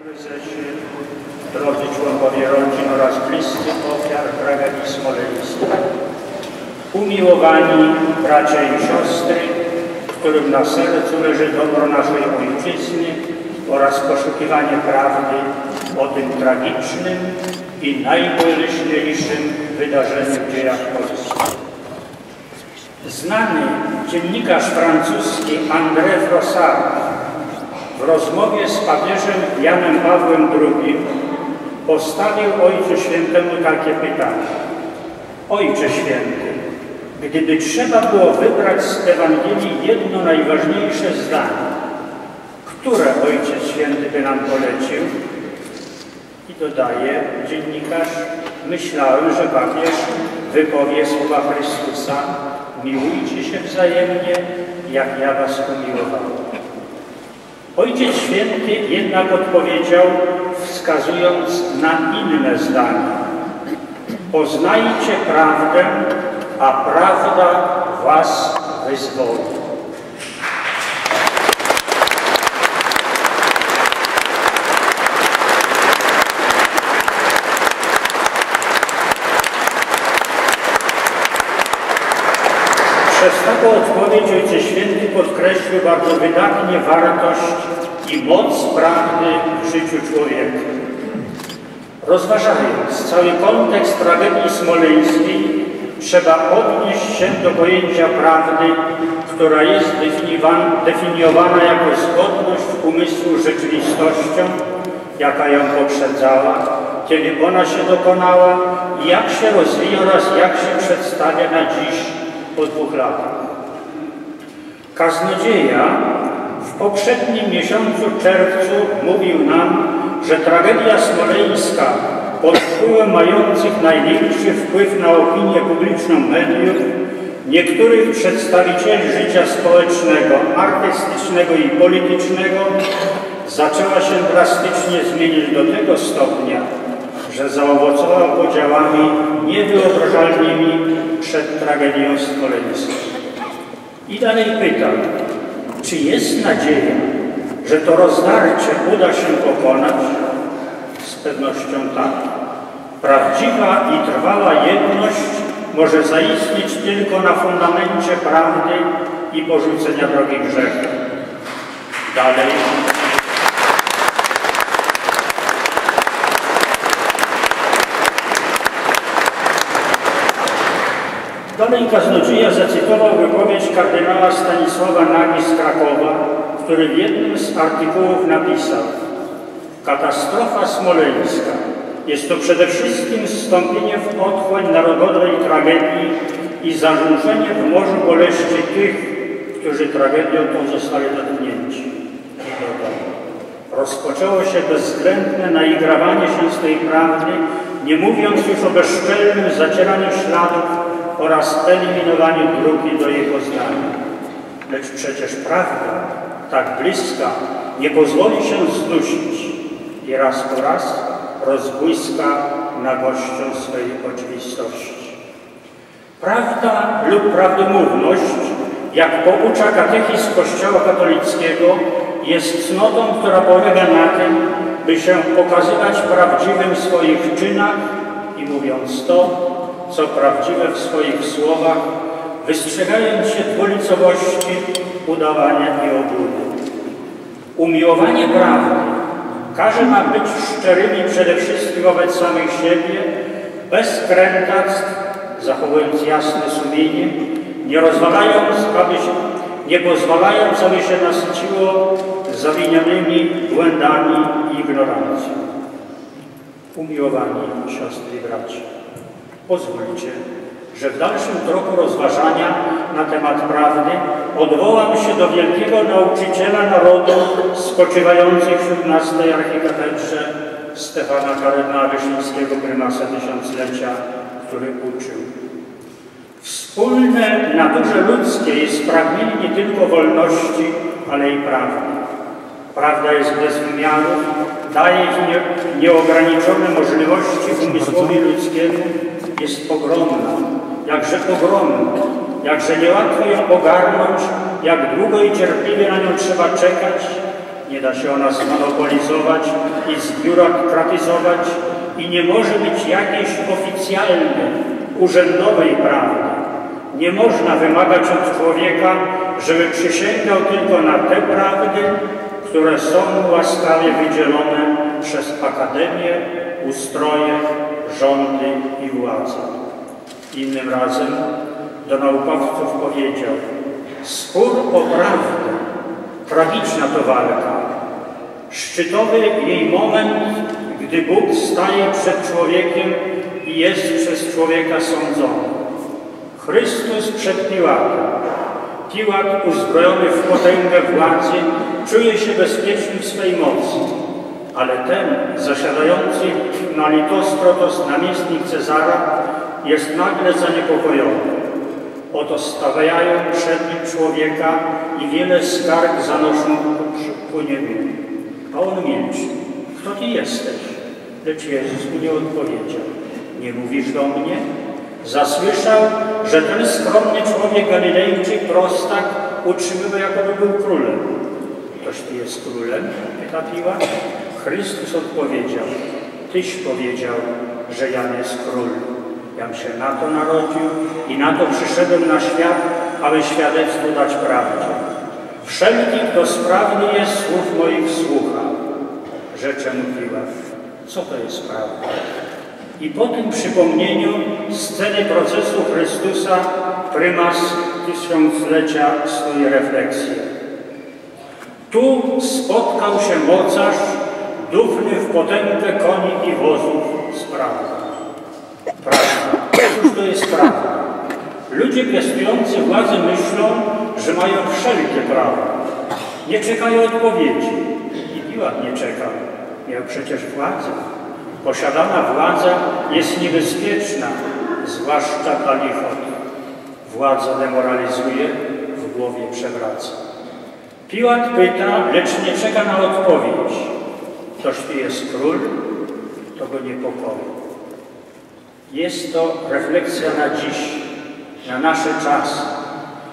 Prezesie, drodzy członkowie rodzin oraz bliscy ofiar tragedii smoleńskiej, umiłowani bracia i siostry, którym na sercu leży dobro naszej ojczyzny oraz poszukiwanie prawdy o tym tragicznym i najboleśniejszym wydarzeniu w dziejach Polski. Znany dziennikarz francuski André Frossard w rozmowie z papieżem Janem Pawłem II postawił Ojcu Świętemu takie pytanie. Ojcze Święty, gdyby trzeba było wybrać z Ewangelii jedno najważniejsze zdanie, które Ojciec Święty by nam polecił? I dodaje dziennikarz, myślałem, że papież wypowie słowa Chrystusa, miłujcie się wzajemnie, jak ja was umiłowałem. Ojciec Święty jednak odpowiedział, wskazując na inne zdanie. Poznajcie prawdę, a prawda was wyzwoli. Przez taką odpowiedź Ojciec Święty podkreślił bardzo wydatnie wartość i moc prawdy w życiu człowieka. Rozważając cały kontekst tragedii smoleńskiej, trzeba odnieść się do pojęcia prawdy, która jest definiowana jako zgodność umysłu z rzeczywistością, jaka ją poprzedzała, kiedy ona się dokonała, jak się rozwija oraz jak się przedstawia na dziś po dwóch latach. Kaznodzieja w poprzednim miesiącu czerwcu mówił nam, że tragedia smoleńska pod wpływem mających największy wpływ na opinię publiczną mediów, niektórych przedstawicieli życia społecznego, artystycznego i politycznego zaczęła się drastycznie zmieniać do tego stopnia, że zaowocowała podziałami niewyobrażalnymi przed tragedią smoleńską. I dalej pytam, czy jest nadzieja, że to rozdarcie uda się pokonać? Z pewnością tak. Prawdziwa i trwała jedność może zaistnieć tylko na fundamencie prawdy i porzucenia drogi grzechu. Dalej. Dalej kaznodzieja zacytował wypowiedź kardynała Stanisława Nagi z Krakowa, który w jednym z artykułów napisał Katastrofa smoleńska jest to przede wszystkim wstąpienie w otchłań narodowej tragedii i zanurzenie w morzu boleści tych, którzy tragedią tą zostali dotknięci. Rozpoczęło się bezwzględne naigrawanie się z tej prawdy, nie mówiąc już o bezczelnym zacieraniu śladów oraz eliminowaniu drugi do jej poznania. Lecz przecież prawda, tak bliska, nie pozwoli się zdusić i raz po raz rozbłyska nagością swej oczywistości. Prawda lub prawdomówność, jak poucza katechizm Kościoła katolickiego, jest cnotą, która polega na tym, by się pokazywać prawdziwym w swoich czynach i mówiąc to, co prawdziwe w swoich słowach, wystrzegając się dwulicowości, udawania i obłudy. Umiłowanie prawdy każe ma być szczerymi przede wszystkim wobec samych siebie, bez krętactw, zachowując jasne sumienie, nie rozwalając, aby się, nie pozwalając, aby się nasyciło zawinionymi błędami i ignorancją. Umiłowani siostry i bracia, pozwólcie, że w dalszym troku rozważania na temat prawdy odwołam się do wielkiego nauczyciela narodu spoczywających wśród nas tej archikatedrze Stefana Kardynała Wyszyńskiego, prymasa tysiąclecia, który uczył. Wspólne naturze ludzkie jest pragnienie nie tylko wolności, ale i prawdy. Prawda jest bez wymiaru, daje nie, nieograniczone możliwości umysłowi ludzkiemu, jest ogromna, jakże ogromna, jakże niełatwo ją ogarnąć, jak długo i cierpliwie na nią trzeba czekać, Nie da się ona zmonopolizować i zbiurokratyzować i nie może być jakiejś oficjalnej, urzędowej prawdy. Nie można wymagać od człowieka, żeby przysięgał tylko na te prawdy, które są łaskawie wydzielone przez akademię, ustroje, rządy i władze. Innym razem do naukowców powiedział, spór o prawdę, tragiczna to walka, szczytowy jej moment, gdy Bóg staje przed człowiekiem i jest przez człowieka sądzony. Chrystus przed Piłatem. Piłat uzbrojony w potęgę władzy czuje się bezpieczny w swej mocy, ale ten zasiadający na litostrotos namiestnik Cezara jest nagle zaniepokojony. Oto stawiają przed nim człowieka i wiele skarg zanoszą ku niemu. A on milczy. Kto ty jesteś? Lecz Jezus mu nie odpowiedział. Nie mówisz do mnie? Zasłyszał, że ten skromny człowiek Galilejczyk, prostak, utrzymywał, jakoby był królem. Toż ty jest królem? Pyta Piłat. Chrystus odpowiedział. Tyś powiedział, że Jan jest król. Jam się na to narodził i na to przyszedłem na świat, aby świadectwo dać prawdzie. Wszelki, kto sprawny jest słów moich słucha. Rzecze mówiła, co to jest prawda? I po tym przypomnieniu sceny procesu Chrystusa prymas tysiąclecia stoi refleksję. Tu spotkał się mocarz, dufny w potęgę koni i wozów z prawdą. Prawda. Cóż to jest prawda? Ludzie piastujący władzę myślą, że mają wszelkie prawa. Nie czekają odpowiedzi. I Piłat nie czekał. Miał przecież władzę. Posiadana władza jest niebezpieczna, zwłaszcza dla lichot. Władza demoralizuje, w głowie przewraca. Piłat pyta, lecz nie czeka na odpowiedź. Toż ty jest król, to go niepokoi. Jest to refleksja na dziś, na nasze czasy.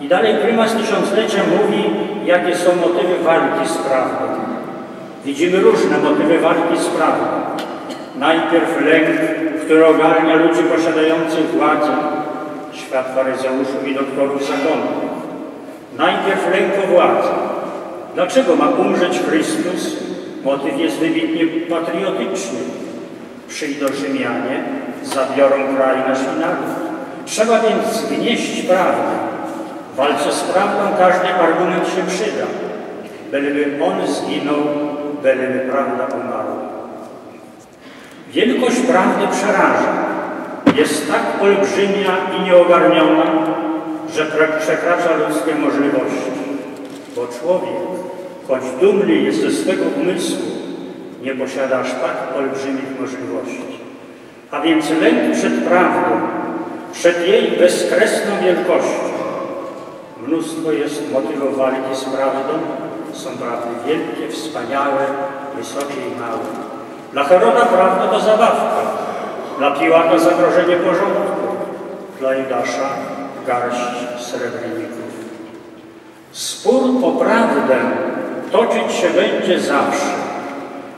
I dalej prymas tysiąclecia mówi, jakie są motywy walki z prawdą. Widzimy różne motywy walki z prawdą. Najpierw lęk, który ogarnia ludzi posiadających władzę, świat faryzeuszów i doktorów zakonu. Najpierw lęk o władzę. Dlaczego ma umrzeć Chrystus? Motyw jest wybitnie patriotyczny. Przyjdą Rzymianie, zabiorą kraj nasz naród. Trzeba więc zgnieść prawdę. W walce z prawdą każdy argument się przyda. Byleby on zginął, byleby prawda umarła. Wielkość prawdy przeraża. Jest tak olbrzymia i nieogarniona, że przekracza ludzkie możliwości. Bo człowiek, choć dumny jest ze swego umysłu, nie posiada tak olbrzymich możliwości. A więc lęk przed prawdą, przed jej bezkresną wielkością. Mnóstwo jest motywów walki z prawdą. Są prawdy wielkie, wspaniałe, wysokie i małe. Dla Heroda prawda to zabawka, dla Piłata zagrożenie porządku, dla Judasza garść srebrników. Spór o prawdę toczyć się będzie zawsze.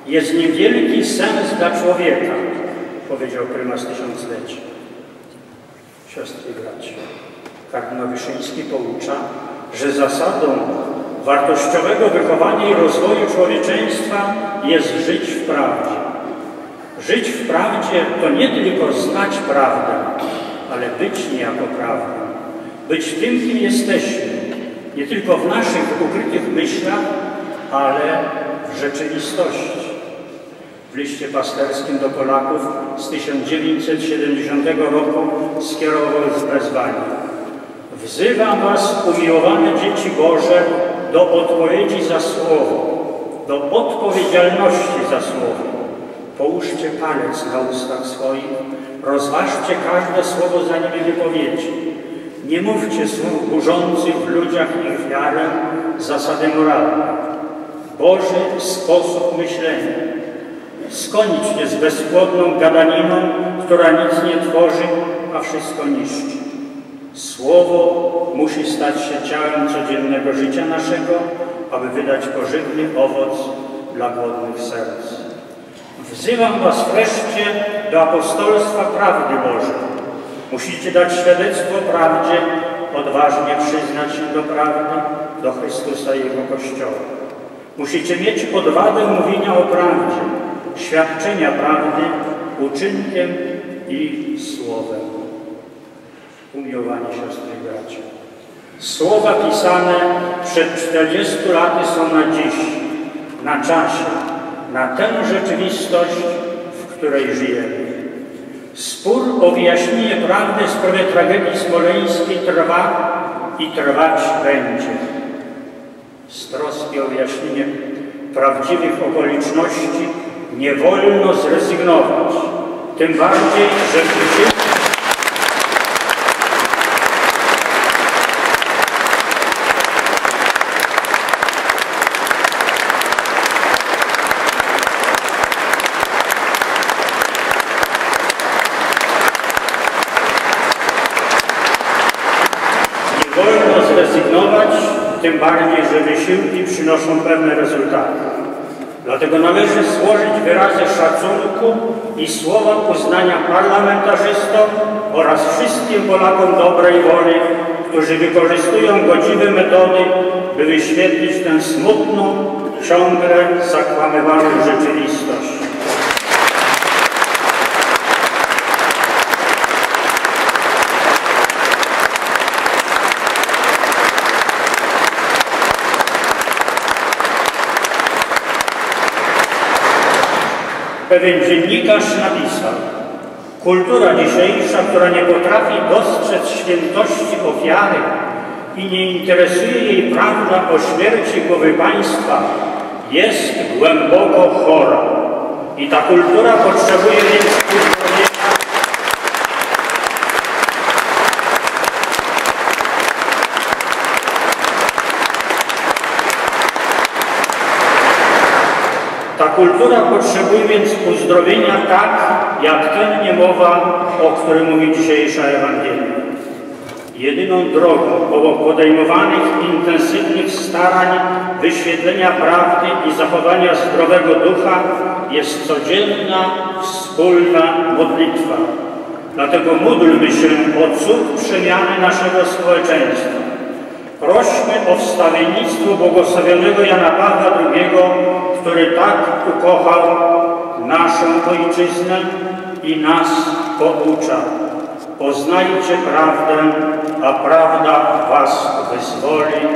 Jest niewielki sens dla człowieka, powiedział prymas tysiąclecia. Siostry i bracia, kardynał Wyszyński poucza, że zasadą wartościowego wychowania i rozwoju człowieczeństwa jest żyć w prawdzie. Żyć w prawdzie to nie tylko znać prawdę, ale być niejako prawdą. Być tym, kim jesteśmy, nie tylko w naszych ukrytych myślach, ale w rzeczywistości. W liście pasterskim do Polaków z 1970 roku skierował wezwanie. Wzywam Was, umiłowane dzieci Boże, do odpowiedzi za słowo, do odpowiedzialności za słowo. Połóżcie palec na ustach swoich, rozważcie każde słowo, zanim je wypowiecie. Nie mówcie słów burzących w ludziach ich wiarę, zasady moralne. Boży sposób myślenia. Skończcie z bezpłodną gadaniną, która nic nie tworzy, a wszystko niszczy. Słowo musi stać się ciałem codziennego życia naszego, aby wydać pożywny owoc dla głodnych serc. Wzywam Was wreszcie do apostolstwa prawdy Bożej. Musicie dać świadectwo prawdzie, odważnie przyznać się do prawdy, do Chrystusa i Jego Kościoła. Musicie mieć odwagę mówienia o prawdzie, świadczenia prawdy uczynkiem i słowem. Umiłowanie siostry i bracia. Słowa pisane przed 40 laty są na dziś, na czasie, na tę rzeczywistość, w której żyjemy. Spór o wyjaśnienie prawdy w sprawie tragedii smoleńskiej trwa i trwać będzie. Z troski o wyjaśnienie prawdziwych okoliczności nie wolno zrezygnować, tym bardziej, że w tym bardziej, że wysiłki przynoszą pewne rezultaty. Dlatego należy złożyć wyrazy szacunku i słowa uznania parlamentarzystom oraz wszystkim Polakom dobrej woli, którzy wykorzystują godziwe metody, by wyświetlić tę smutną, ciągle zakłamywaną rzeczywistość. Pewien dziennikarz napisał, kultura dzisiejsza, która nie potrafi dostrzec świętości ofiary i nie interesuje jej prawda o śmierci głowy państwa, jest głęboko chora. I ta kultura potrzebuje więc Ta kultura potrzebuje więc uzdrowienia tak, jak ten niemowa, o którym mówi dzisiejsza Ewangelia. Jedyną drogą obok podejmowanych intensywnych starań wyświetlenia prawdy i zachowania zdrowego ducha jest codzienna, wspólna modlitwa. Dlatego módlmy się o cud przemiany naszego społeczeństwa. Prośmy o wstawiennictwo błogosławionego Jana Pawła II który tak ukochał naszą Ojczyznę i nas poucza. Poznajcie prawdę, a prawda was wyzwoli.